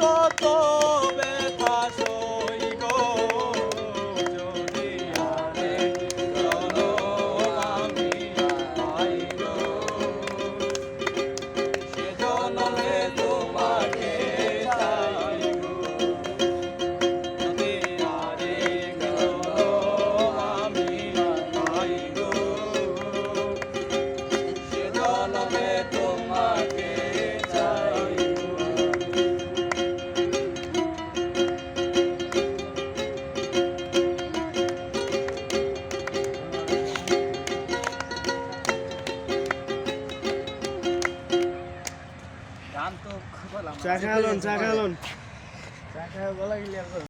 তোমার চা খাওয়ালুন চা খাওয়ালুন চা খাওয়া বলা গেলে